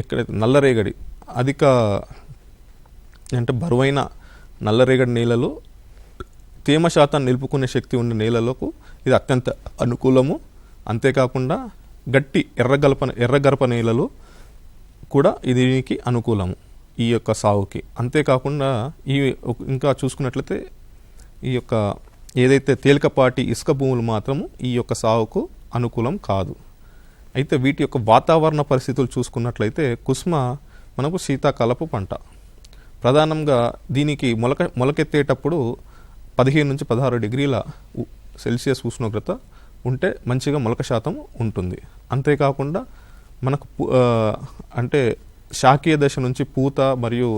ఎక్కడైతే నల్లరేగడి అధిక అంటే బరువైన నల్లరేగడి నేలలో తేమ శాతాన్ని నిలుపుకునే శక్తి ఉన్న నేలలకు ఇది అత్యంత అనుకూలము. అంతేకాకుండా గట్టి ఎర్రగలప ఎర్రగరప నేలలు కూడా దీనికి అనుకూలము ఈ యొక్క సాగుకి. అంతేకాకుండా ఈ ఇంకా చూసుకున్నట్లయితే ఈ యొక్క ఏదైతే తేలికపాటి ఇసుక భూములు మాత్రము ఈ యొక్క సాగుకు అనుకూలం కాదు. అయితే వీటి యొక్క వాతావరణ పరిస్థితులు చూసుకున్నట్లయితే కుస్మ మనకు శీతాకాలపు పంట. ప్రధానంగా దీనికి మొలక మొలకెత్తేటప్పుడు పదిహేను నుంచి పదహారు డిగ్రీల సెల్సియస్ ఉష్ణోగ్రత ఉంటే మంచిగా మొలక శాతం ఉంటుంది. అంతేకాకుండా మనకు అంటే శాకీయ దశ నుంచి పూత మరియు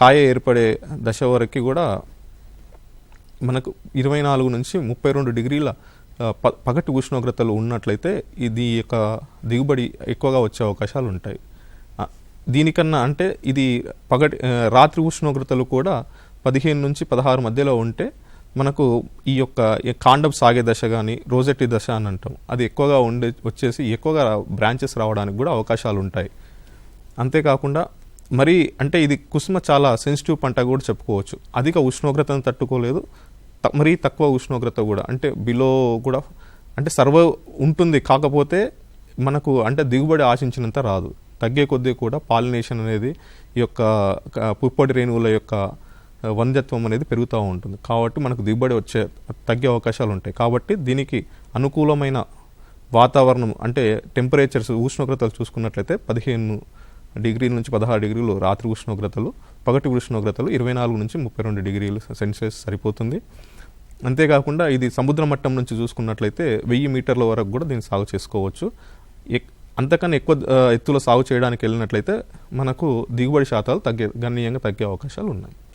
కాయ ఏర్పడే దశ వరకు కూడా మనకు ఇరవై నాలుగు నుంచి ముప్పై రెండు డిగ్రీల పగటి ఉష్ణోగ్రతలు ఉన్నట్లయితే ఇది యొక్క దిగుబడి ఎక్కువగా వచ్చే అవకాశాలు ఉంటాయి. దీనికన్నా అంటే ఇది పగటి రాత్రి ఉష్ణోగ్రతలు కూడా పదిహేను నుంచి పదహారు మధ్యలో ఉంటే మనకు ఈ యొక్క ఈ కాండం సాగే దశ కానీ రోజెట్టి దశ అని అంటాం. అది ఎక్కువగా ఉండే వచ్చేసి ఎక్కువగా బ్రాంచెస్ రావడానికి కూడా అవకాశాలు ఉంటాయి. అంతేకాకుండా మరి అంటే ఇది కుసుమ చాలా సెన్సిటివ్ పంట కూడా చెప్పుకోవచ్చు. అధిక ఉష్ణోగ్రతను తట్టుకోలేదు మరీ తక్కువ ఉష్ణోగ్రత కూడా అంటే బిలో కూడా అంటే సర్వ ఉంటుంది కాకపోతే మనకు అంటే దిగుబడి ఆశించినంత రాదు. తగ్గే కొద్దీ కూడా పాలినేషన్ అనేది ఈ యొక్క పుప్పొడి రేణువుల యొక్క వంధ్యత్వం అనేది పెరుగుతూ ఉంటుంది. కాబట్టి మనకు దిగుబడి వచ్చే తగ్గే అవకాశాలు ఉంటాయి. కాబట్టి దీనికి అనుకూలమైన వాతావరణం అంటే టెంపరేచర్స్ ఉష్ణోగ్రతలు చూసుకున్నట్లయితే పదిహేను డిగ్రీల నుంచి పదహారు డిగ్రీలు రాత్రి ఉష్ణోగ్రతలు పగటి ఉష్ణోగ్రతలు ఇరవై నాలుగు నుంచి ముప్పై రెండు డిగ్రీలు సెల్సియస్ సరిపోతుంది. అంతేకాకుండా ఇది సముద్ర మట్టం నుంచి చూసుకున్నట్లయితే వెయ్యి మీటర్ల వరకు కూడా దీన్ని సాగు చేసుకోవచ్చు. ఎక్- అంతకన్నా ఎక్కువ ఎత్తులో సాగు చేయడానికి వెళ్ళినట్లయితే మనకు దిగుబడి శాతాలు తగ్గే గణనీయంగా తగ్గే అవకాశాలు ఉన్నాయి.